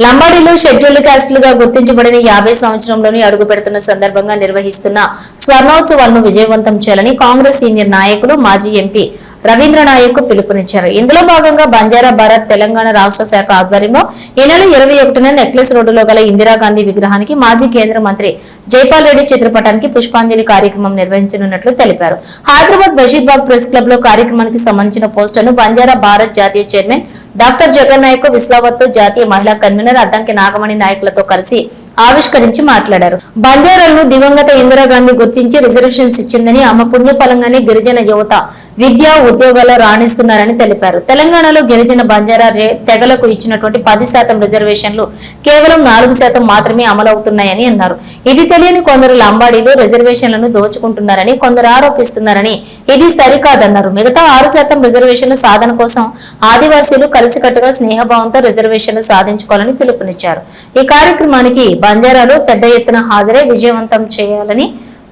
లంబాడీలో scheduled క్యాస్టులుగా గుర్తించబడిన యాభై సంవత్సరంలోని అడుగు పెడుతున్న సందర్భంగా నిర్వహిస్తున్న స్వర్ణోత్సవాలను విజయవంతం చేయాలని కాంగ్రెస్ సీనియర్ నాయకులు మాజీ ఎంపీ రవీంద్ర నాయక్ పిలుపునిచ్చారు. ఇందులో భాగంగా బంజారా భారత్ తెలంగాణ రాష్ట్ర శాఖ ఆధ్వర్యంలో ఈ నెల ఇరవై ఒకటిన నెక్లెస్ రోడ్డులో గల ఇందిరాగాంధీ విగ్రహానికి మాజీ కేంద్ర మంత్రి జైపాల్ రెడ్డి చిత్రపటానికి పుష్పాంజలి కార్యక్రమం నిర్వహించనున్నట్లు తెలిపారు. హైదరాబాద్ బషీర్బాగ్ ప్రెస్ క్లబ్లో కార్యక్రమానికి సంబంధించిన పోస్టర్ను బంజారా భారత్ జాతీయ చైర్మన్ డాక్టర్ జగన్ నాయక్ విస్లావత్ జాతీయ మహిళా కన్వీనర్ అద్దంకి నాగమణి నాయకులతో కలిసి ఆవిష్కరించి మాట్లాడారు. బంజారాలను దివంగత ఇందిరాగాంధీ గుర్తించి రిజర్వేషన్స్ ఇచ్చిందని ఆమె పుణ్యఫలంగానే గిరిజన యువత విద్యా ఉద్యోగాల్లో రాణిస్తున్నారని తెలిపారు. తెలంగాణలో గిరిజన బంజారా రే- తెగలకు ఇచ్చినటువంటి పది శాతం రిజర్వేషన్లు కేవలం నాలుగు శాతం మాత్రమే అమలవుతున్నాయని అన్నారు. ఇది తెలియని కొందరు లంబాడీలు రిజర్వేషన్లను దోచుకుంటున్నారని కొందరు ఆరోపిస్తున్నారని ఇది సరికాదన్నారు. మిగతా ఆరు శాతం రిజర్వేషన్ల సాధన కోసం ఆదివాసీలు కలిసికట్టుగా స్నేహభావంతో రిజర్వేషన్లు సాధించుకోవాలని పిలుపునిచ్చారు. ఈ కార్యక్రమానికి బంజారాలు పెద్ద ఎత్తున హాజరై విజయవంతం చేయాలని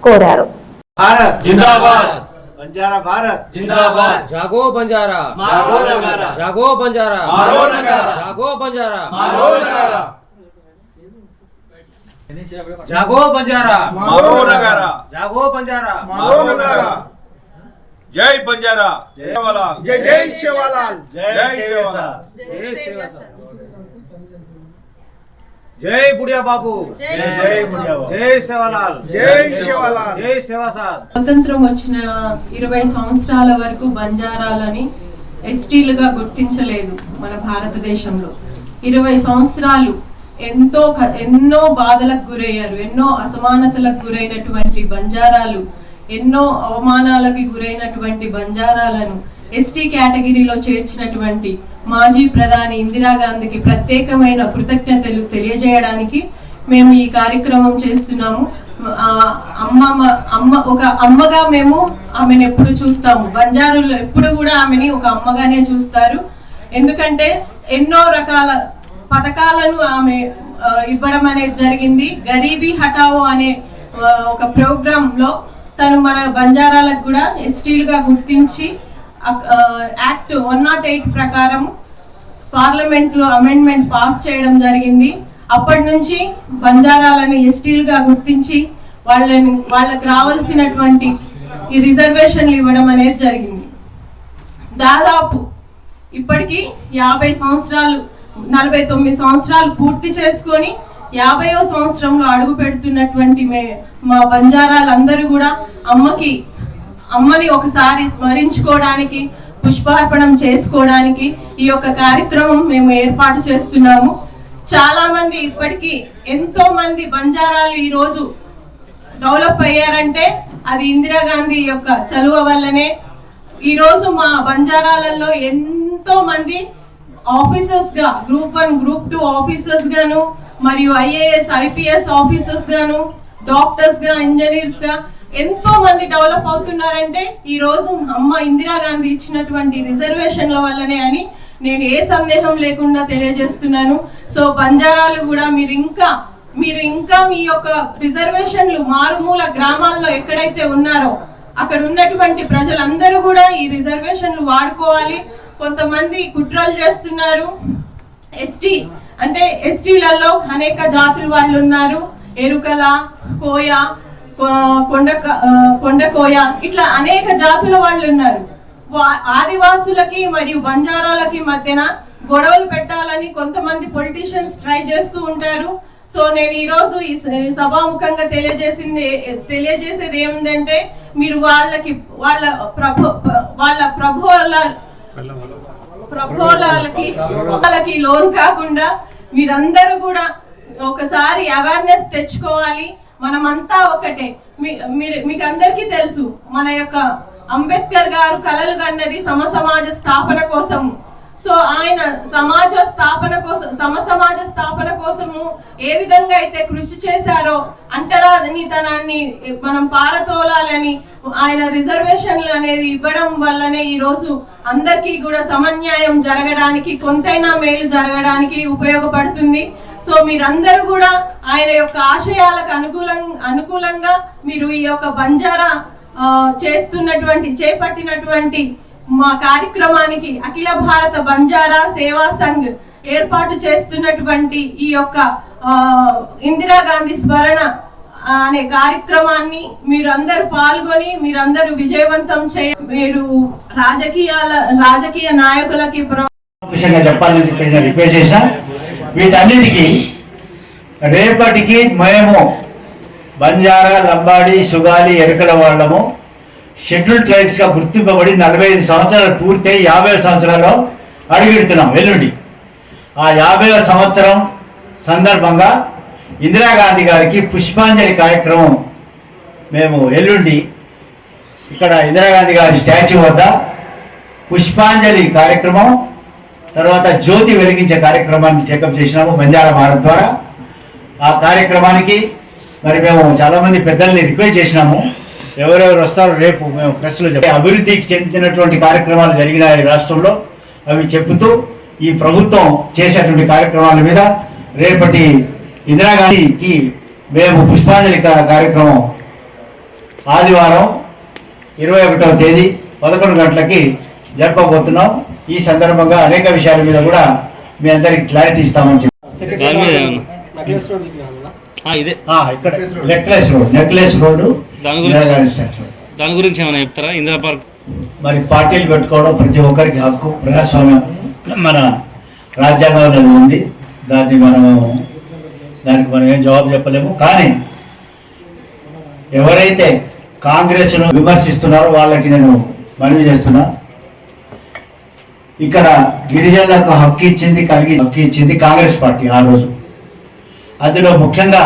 కోరారు. భారత్ జాగో బంజారా. జాగో బంజారా. మారో మారో జాగో మారో జై బంజారా. జై శివలాల్. జై శివలాల్. జై శివలాల్. జై శివలాల్. జై బుడియా బాబు జై శివలాల్. జై శివలాల్. జై శివసాద్. స్వతంత్రం వచ్చిన ఇరవై సంవత్సరాల వరకు బంజారాలని ఎస్టీలుగా గుర్తించలేదు మన భారతదేశంలో. ఇరవై సంవత్సరాలు ఎంతో ఎన్నో బాధలకు గురయ్యారు ఎన్నో అసమానతలకు గురైనటువంటి బంజారాలు ఎన్నో అవమానాలకి గురైనటువంటి బంజారాలను ఎస్టీ కేటగిరీలో చేర్చినటువంటి మాజీ ప్రధాని ఇందిరాగాంధీకి ప్రత్యేకమైన కృతజ్ఞతలు తెలియజేయడానికి మేము ఈ కార్యక్రమం చేస్తున్నాము. అమ్మ అమ్మ ఒక అమ్మగా మేము ఆమెను ఎప్పుడు చూస్తాము. బంజారులో ఎప్పుడు కూడా ఆమెని ఒక అమ్మగానే చూస్తారు. ఎందుకంటే ఎన్నో రకాల పథకాలను ఆమె ఇవ్వడం అనేది జరిగింది. గరీబీ హటావో అనే ఒక ప్రోగ్రాంలో తను మన బంజారాలకు కూడా ఎస్టీలుగా గుర్తించి యాక్ట్ వన్ నాట్ ఎయిట్ ప్రకారం పార్లమెంట్లో అమెండ్మెంట్ పాస్ చేయడం జరిగింది. అప్పటి నుంచి బంజారాలను ఎస్టీలుగా గుర్తించి వాళ్ళని వాళ్ళకి రావాల్సినటువంటి ఈ రిజర్వేషన్లు ఇవ్వడం అనేది జరిగింది. దాదాపు ఇప్పటికి యాభై సంవత్సరాలు నలభై తొమ్మిది సంవత్సరాలు పూర్తి చేసుకొని యాభైవ సంవత్సరంలో అడుగు పెడుతున్నటువంటి మే మా బంజారాలందరూ కూడా అమ్మకి అమ్మని ఒకసారి స్మరించుకోవడానికి పుష్పార్పణం చేసుకోవడానికి ఈ యొక్క కార్యక్రమం మేము ఏర్పాటు చేస్తున్నాము. చాలా మంది ఇప్పటికీ ఎంతో మంది బంజారాలు ఈరోజు డెవలప్ అయ్యారంటే అది ఇందిరాగాంధీ యొక్క చలువ వల్లనే. ఈరోజు మా బంజారాలలో ఎంతో మంది ఆఫీసర్స్గా group one group two officers గాను మరియు ఐఏఎస్ ఐపీఎస్ ఆఫీసర్స్ గాను ఇంజనీర్స్గా ఎంతో మంది డెవలప్ అవుతున్నారంటే ఈ రోజు అమ్మ ఇందిరాగాంధీ ఇచ్చినటువంటి రిజర్వేషన్ల వల్లనే అని నేను ఏ సందేహం లేకుండా తెలియజేస్తున్నాను. సో బంజారాలు కూడా మీరు ఇంకా మీరు ఇంకా మీ యొక్క రిజర్వేషన్లు మారుమూల గ్రామాల్లో ఎక్కడైతే ఉన్నారో అక్కడ ఉన్నటువంటి ప్రజలందరూ కూడా ఈ రిజర్వేషన్లు వాడుకోవాలి. కొంతమంది కుట్రలు చేస్తున్నారు. ఎస్టీ అంటే ఎస్టీలలో అనేక జాతులు వాళ్ళు ఉన్నారు ఎరుకల కోయ కొండ కొండకోయ ఇట్లా అనేక జాతుల వాళ్ళు ఉన్నారు. ఆదివాసులకి మరియు బంజారాలకి మధ్యన గొడవలు పెట్టాలని కొంతమంది పొలిటీషియన్స్ ట్రై చేస్తూ ఉంటారు. సో నేను ఈరోజు ఈ సభాముఖంగా తెలియజేసింది తెలియజేసేది ఏముందంటే మీరు వాళ్ళకి వాళ్ళ ప్రభు వాళ్ళ ప్రభుల ప్రభోలాలకి వాళ్ళకి లోన్ కాకుండా మీరందరూ కూడా ఒకసారి అవేర్నెస్ తెచ్చుకోవాలి. మనమంతా ఒకటే. మీ మీరు మీకు అందరికీ తెలుసు మన యొక్క అంబేద్కర్ గారు కలలు కన్నది సమ సమాజ స్థాపన కోసము సో ఆయన సమాజ స్థాపన కోసం సమ సమాజ స్థాపన కోసము ఏ విధంగా అయితే కృషి చేశారో అంటరానితనాన్ని మనం పారతోలాలని ఆయన రిజర్వేషన్లు అనేది ఇవ్వడం వల్లనే ఈ రోజు అందరికీ కూడా సమన్యాయం జరగడానికి కొంతైనా మేలు జరగడానికి ఉపయోగపడుతుంది. సో మీరందరూ కూడా ఆయన యొక్క ఆశయాలకు అనుకూలం అనుకూలంగా మీరు ఈ యొక్క బంజారా ఆ, చేస్తున్నటువంటి చేపట్టినటువంటి మా కార్యక్రమానికి అఖిల భారత బంజారా సేవా సంఘ్ ఏర్పాటు చేస్తున్నటువంటి ఈ యొక్క ఇందిరాగాంధీ స్మరణ అనే కార్యక్రమాన్ని మీరందరూ పాల్గొని మీరందరూ విజయవంతం చేయ మీరు రాజకీయాల రాజకీయ నాయకులకి చెప్పాలని చెప్పేసి రిక్వెస్ట్ వీటన్నిటికీ రేపటికి మేము బంజారా లంబాడి సుగాలి ఎరుకల వాళ్ళము షెడ్యూల్ ట్రైబ్స్గా గుర్తింపబడి నలభై ఐదు సంవత్సరాలు పూర్తయి యాభై సంవత్సరాల్లో అడుగెడుతున్నాం. వెల్లుండి. ఆ యాభై సంవత్సరం సందర్భంగా ఇందిరాగాంధీ గారికి పుష్పాంజలి కార్యక్రమం మేము ఎల్లుండి ఇక్కడ ఇందిరాగాంధీ గారి స్టాచ్యూ వద్ద పుష్పాంజలి కార్యక్రమం తర్వాత జ్యోతి వెలిగించే కార్యక్రమాన్ని టేకప్ చేసినాము బంజారా భారత్ ద్వారా. ఆ కార్యక్రమానికి మరి మేము చాలామంది పెద్దల్ని రిక్వెస్ట్ చేసినాము. ఎవరెవరు వస్తారో రేపు మేము ప్రెస్లో చెప్పి అభివృద్ధికి చెందినటువంటి కార్యక్రమాలు జరిగినాయి రాష్ట్రంలో. అవి చెబుతూ ఈ ప్రభుత్వం చేసేటువంటి కార్యక్రమాల మీద రేపటి ఇందిరాగాంధీకి మేము పుష్పాంజలి కార్యక్రమం ఆదివారం ఇరవై ఒకటవ తేదీ పదకొండు గంటలకి జరపబోతున్నాం. ఈ సందర్భంగా అనేక విషయాల మీద కూడా మీ అందరికి క్లారిటీ ఇస్తామని చెప్పి. దాని మీద ఏమన్నా? ఆ, ఇదే. ఆ, ఇక్కడ నెక్లెస్ రోడ్ నెక్లెస్ రోడ్ దాని గురించి- దాని గురించి ఏమైనా చెప్తారా? ఇందిరా పార్క్. మరి పార్టీలు పెట్టుకోవడం ప్రతి ఒక్కరికి హక్కు ప్రజాస్వామ్యం మన రాజ్యాంగంలో ఉంది. దాన్ని మనం దానికి మనం ఏం జవాబు చెప్పలేము. కానీ ఎవరైతే కాంగ్రెస్ను విమర్శిస్తున్నారో వాళ్ళకి నేను మనవి చేస్తున్నా. ఇక్కడ గిరిజనులకు హక్కు ఇచ్చింది కలిగి హక్కు ఇచ్చింది కాంగ్రెస్ పార్టీ ఆ రోజు. అందులో ముఖ్యంగా